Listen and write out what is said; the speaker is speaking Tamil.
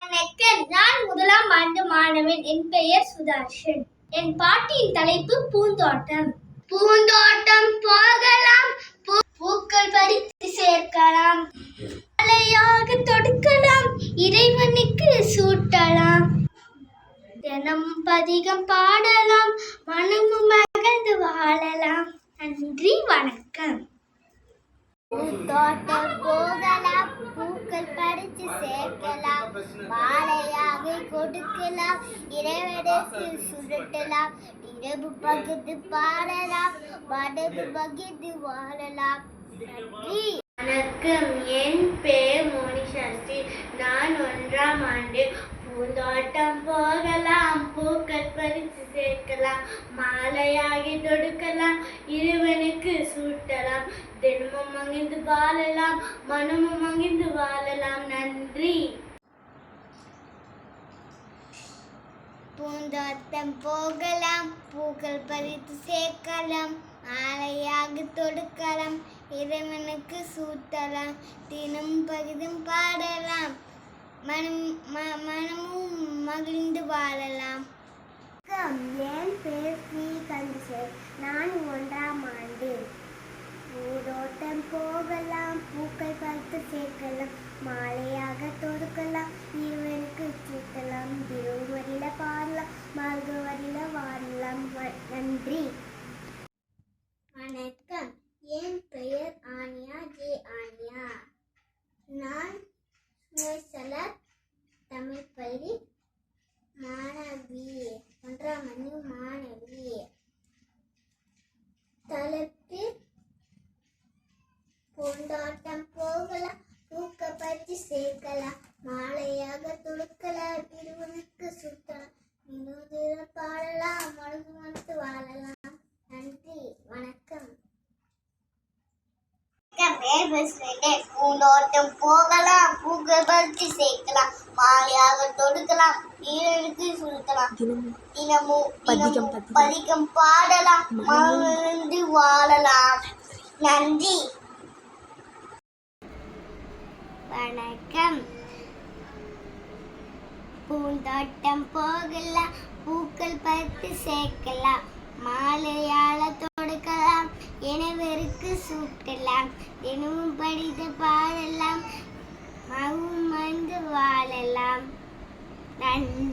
வணக்கம் நான் முதலாம் ஆண்டு மாணவன். என் பெயர் சுதர்ஷன். என் பாட்டியின் தலைப்பு பூந்தோட்டம். பூந்தோட்டம் போகலாம். பூ- பூக்கள் பறித்து சேர்க்கலாம். அலையாக தொடுக்கலாம். இறைவனுக்கு சூட்டலாம். தினம் பதிகம் பாடலாம். மனமும் மகந்து வாழலாம். நன்றி வணக்கம். பூந்தோட்டம் போ பூக்கள் பறித்து சேர்க்கலாம் மாலையாக கொடுக்கலாம். இறைவனுக்கு சுருட்டலாம். இரவு பகிர்ந்து பாடலாம். மனது பகிர்ந்து வாழலாம். நன்றி. வணக்கம். என் பேர் மோனிஷாஸ்தி நான் ஒன்றாம் ஆண்டு பூந்தோட்டம் போகலாம். பூக்கள் பறித்து சேர்க்கலாம். மாலையாகி தொடுக்கலாம். இருவனுக்கு சூட்டலாம். தினமும் மகிழ்ந்து வாழலாம். மனமும் மகிழ்ந்து வாழலாம். நன்றி. பூந்தோட்டம் போகலாம் பூக்கள் பறித்து சேர்க்கலாம் ஆலையாக தொடுக்கலாம் இறைவனுக்கு சூட்டலாம் தினம் பகிதும் பாடலாம் மனம் மனமும் மகிழ்ந்து வாழலாம். என் பேர் ஸ்ரீ கந்தசேர் நான் ஒன்றாம் ஆண்டு பூதோட்டம் போகலாம் பூக்கள் பறித்து சேர்க்கலாம் மாலையாக தொடுக்கலாம் இருவருக்கு சூட்டலாம் திருவரில பாடலாம் மார்கவரில வாழலாம் வ- நன்றி வணக்கம் என் பெயர் ஆனியா ஜே ஆனியா நான் சுவைசலர் தமிழ் பள்ளி மாணவி ஒன்றாம் மணி மாணவி. தலைப்பு கொண்டாட்டம் போகலாம் பூக்க பறித்து சேர்க்கலாம். மாலையாக துடுக்கலாம் திருவனுக்கு சுத்த வினோதிர பாடலாம் மனது மனத்து வாழலாம் நன்றி வணக்கம் பூந்தோட்டம் போகலாம் பூக்கள் பறித்து சேர்க்கலாம் மாலையாக தொடுக்கலாம் நீரனுக்கு சுருக்கலாம். தினமும் பதிகம், பதிகம். பாடலாம் மகிழ்ந்து வாழலாம். நன்றி. வணக்கம். பூந்தோட்டம் போகலாம் பூக்கள் பறித்து சேர்க்கலாம் மாலையால சூட்டலாம். தினமும் படித்து பாடலாம். மகவும் வந்து வாழலாம். நன்றி.